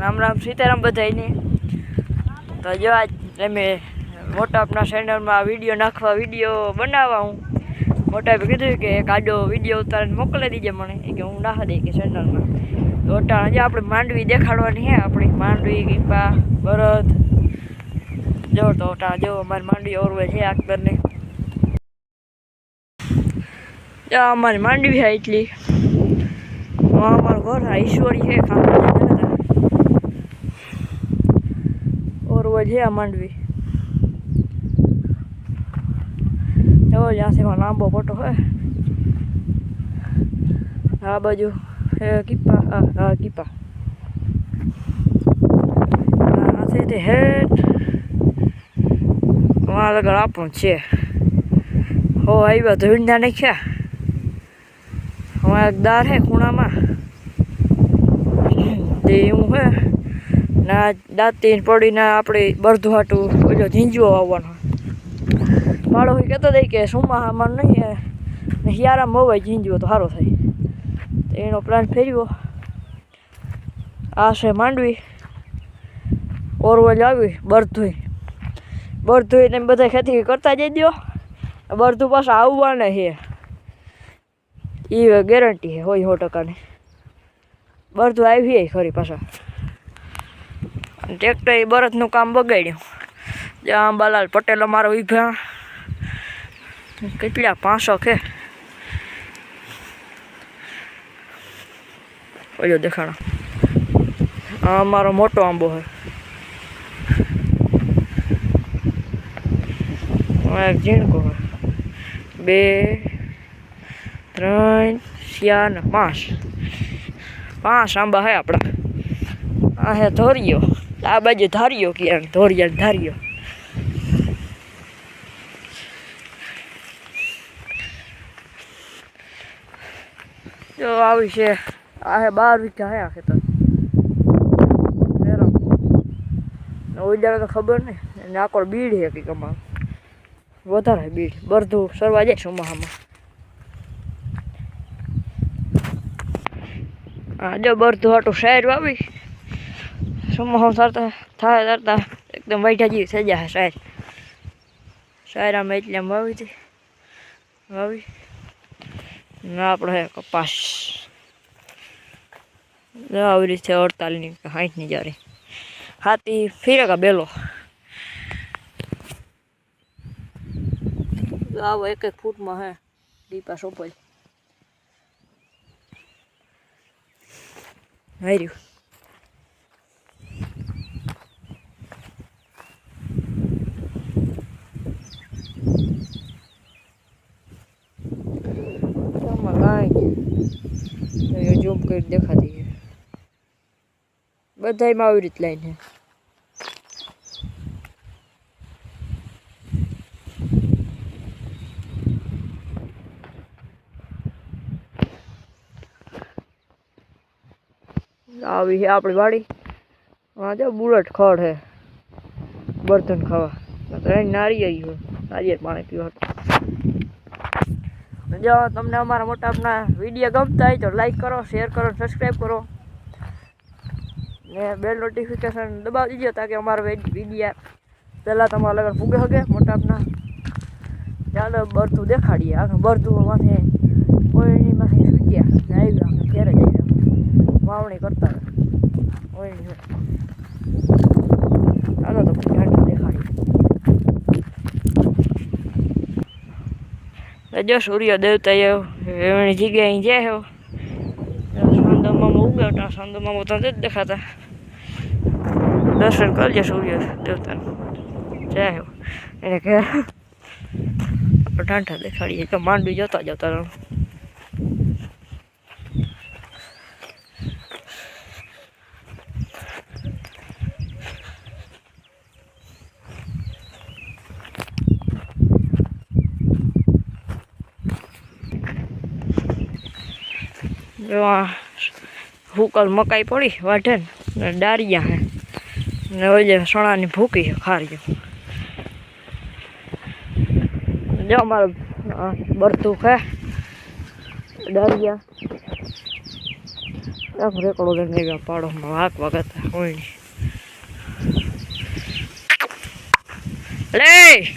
રામ રામ સીતારામ બધાયને. તો જો આજ તમે મોટા ચેનલમાં વીડિયો નાખવા વીડિયો બનાવવા હું. મોટાએ કીધું કે એક આડો વીડિયો ઉતારીને મોકલી દીજે મને. કે હું નાખા દઈ કે ચેનલમાં તો અટાણ હજી આપણે માંડવી દેખાડવાની હે, આપણી માંડવી ગીપા બરદ. જો તો અટાણ જો અમારી માંડવી ઓરવે છે અકબરને જો અમારી માંડવી હા એટલી. અમારું ઘર હા ઈશ્વરી છે ખાવા ઓરવો છે માંડવી એવો જ્યાંથી લાંબો ફોટો હોય આ બાજુ કીપા હા કીપા આ હેઠ. વાં લગડ આપણું છે. હો, આવ્યા ધોઈના નાખ્યા. એક દાર હે ખૂણામાં. તે હે. ના દાંતી પડીને આપણે બરધું હાટું ઓલો ઝીંજવો આવવાનો માળો કહેતો દઈ કે સુમાહામાં નહીં હે, ને હિયારામાં હોવાય ઝીંજવો તો સારો થાય. તો એનો પ્લાન ફેરવ્યો આ છે માંડવી, ઓરવલ આવી, બરધુઈ. બરધુઈ ને બધા ખેતી કરતા જઈ દો બરધું પાછા આવવાને છે એ ગેરંટી છે હોય સો ટકાની. બરધું આવી ખરી પાછા. ટ્રેક્ટર એ બરતનું કામ બગાડ્યું. જ્યાં અંબાલાલ પટેલ અમારો વિભા કેટલા પાંચસો કે ઓલો દેખાડો. આ અમારો મોટો આંબો આ એક ઝીણકો હોય બે, ત્રણ, ચાર ને પાંચ. પાંચ આંબા હે આપણા. આ હે ધોરિયો. આ બાજુ ધાર્યો કે ધોરિયા ધાર્યો. જો આવી છે, આ બાર વીઘા હે આ ખેતર. ઓઈલા તો ખબર નહીં એને આકોર બીડ હે કંઈક અમાર વધારે બીડ, બરધું સરવા જાય ચોમાહામાં. હા, જો બરધું હાટું શાયર વાવી. ચોમાહા સરતા થાય તરતા એકદમ વાઈઠા જેવી સજા હે શાયર એટલે આમ વાવી હતી વાવી. ના આપણે કપાસ. આવી રીતે અડતાલીસની કે સાઠની જારી. હાથી ફીરે કા બેલો. આવો એક એક ફૂટમાં હે. દીપા સોપાઈ. હાર્યું આમાં લાઈન ઝૂમ કરી દેખાતી છે બધાયમાં આવી રીત લાઈન છે. આવી છે આપણી વાડી. હા જો બુલેટ ખડ છે. બર્તન ખાવા. ત્રણ નારી આવી હોય. નારિયેર પાણી પીવા. જો તમને અમારા મોટા આપના વીડિયો ગમતા હોય તો લાઈક કરો શેર કરો સબસ્ક્રાઈબ કરો. ને બેલ નોટિફિકેશન દબાવી દીજો તાકે અમારા વિડીયા પહેલાં તમારા લગન ફૂગે હગે મોટા આપના ચાલો, બરતું દેખાડીએ. આખું બરતું માથે કોઈની માથે સુઈ ગયા ને આવ્યા આખે ઘેરે જ વાવણી કરતા કોઈની ચાલો, તો આટલું દેખાડીએ. જો સૂર્ય દેવતા એની જગ્યાએ જાય હો સાંદોમાં નથી જ દેખાતા દર્શન કરજે સૂર્ય દેવતાનું જય હો એને કે ટાંઠા દેખાડીએ તો માંડવી જોતા જતા રહો જો આ હુકલ મકાઈ પડી, વાઢે ને ડારિયા હે. ને ઓલે સણાની ભૂકી છે ખારી જો અમારો બરતું હે ડારિયા આમ રેકડો લઈને આવ્યા પાડોમાં વાક કોઈ નહીં લે!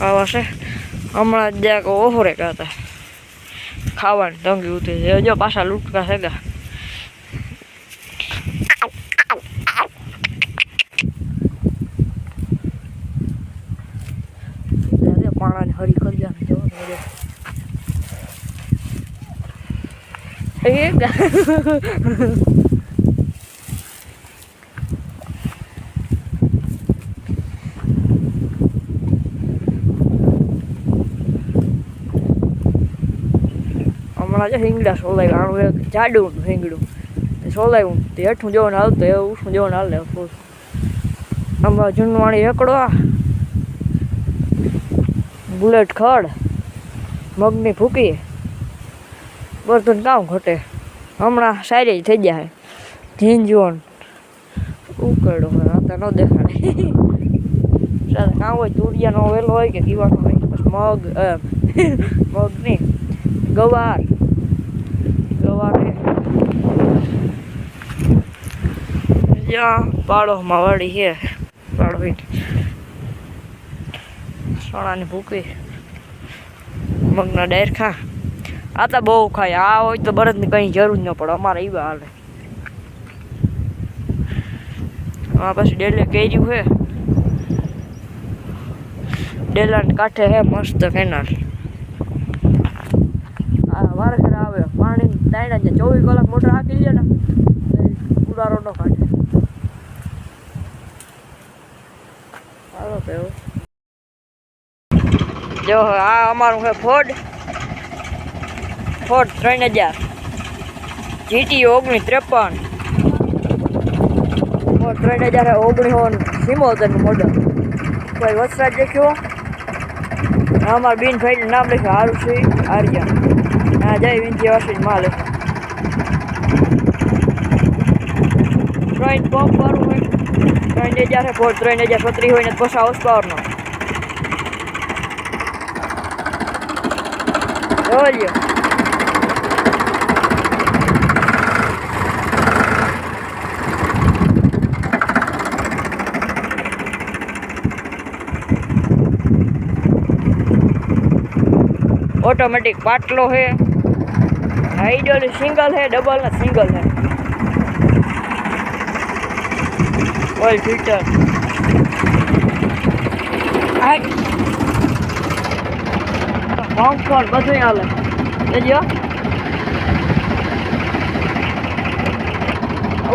આવા છે. હમણાં જ્યાં ઓહો રે હતા ખાવાની તંગી ઉતરી છે જો પાછા લૂટકા છે ગા પાણાને હરી કરી જાય જો એ હમણાં હિંગડા સોલાયું આનું એક જાડું હિંગડું. સોલાયું તે હેઠું જોવાનું હાલતું એવું ઉઠું જોવાનું હાલે ફૂલ આમાં જૂનવાણી એકડો બુલેટ ખડ. મગની ફૂકી બધું કામ ઘટે. હમણાં સારી થઈ જાય ઝીંઝવણ ઉકેડો હોય ન દેખાડે. સાથે કામ હોય, તુરિયાનો વેલો હોય કે કીવાનો હોય. મગ મગ નહીં ગવાર. જ્યાં પાડોમાં વળી છે. પાડો સોનાની ભૂકી. મગના ડેર ખા આ તો બહુ ખાય. આ હોય તો બરદની કંઈ જરૂર ન પડે. અમારે એવા હાલે. આ પછી ડેલે છે. ડેલાને કાંઠે હે મસ્ત કેનાર આ વારે આવે. પાણી જે ચોવીસ કલાક મોટર હાકી લે ને. ઉડારો ન કાઢે. હાલો તો જો આ અમારું છે ફોર્ડ ફોર્ડ ત્રણ હજાર જીટી ઓગણીસ ત્રેપન. ફોર્ડ ત્રણ હજાર ઓગણીસો સિમોતેરનું મોડલ કોઈ વસરાજ દેખ્યો? અમારા બિન ભાઈ નામ લખ્યું, હારું છે આર્યા હા જય વિનંતી વર્ષી માલ. ત્રણ pump 2043 hojne pošao usporno. Olio. Automatic पाटलो है हाइडल सिंगल है डबल सिंगल है ભાઈ ઠીક છે કોણ બધું હાલે. જજો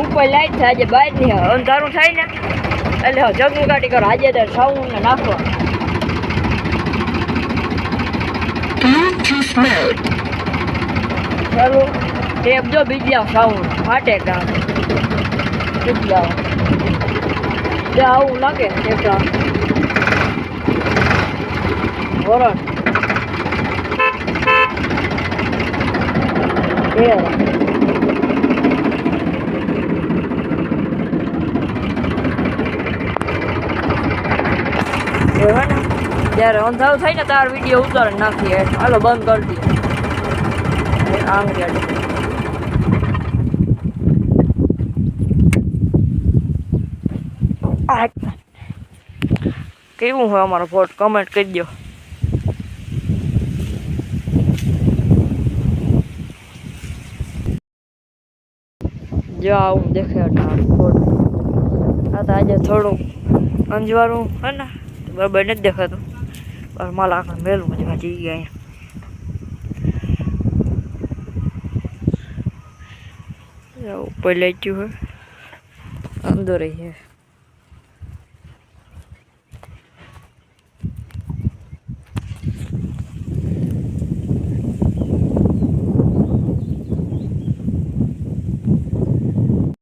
ઉપર લાઈટ થાય આજે બહાર નહીં અંધારું થાય ને એટલે જગમગાટી કરો. આજે તો સાવું ને નાખો. ચાલો ટેપ જો બીજા સાઉન્ડ. ફાટે કામ બીજા તે આવું લાગે ટેપા વરણ ને, જ્યારે અંધારું થાય ને તાર વીડિયો ઉતારી નાખીએ. હાલો, બંધ કરી દઈએ. આમ ગાડી આ કેવું હોય અમારો ફોટ કમેન્ટ કરી દો જો આવું દેખે ફોટ તો આજે થોડું અંજવાળું હે ને બરાબર નથી દેખાતું. પણ મારા આખા મેલું મજા જઈ ગયા ઉપર લઈ ગયું હે. અંદર હે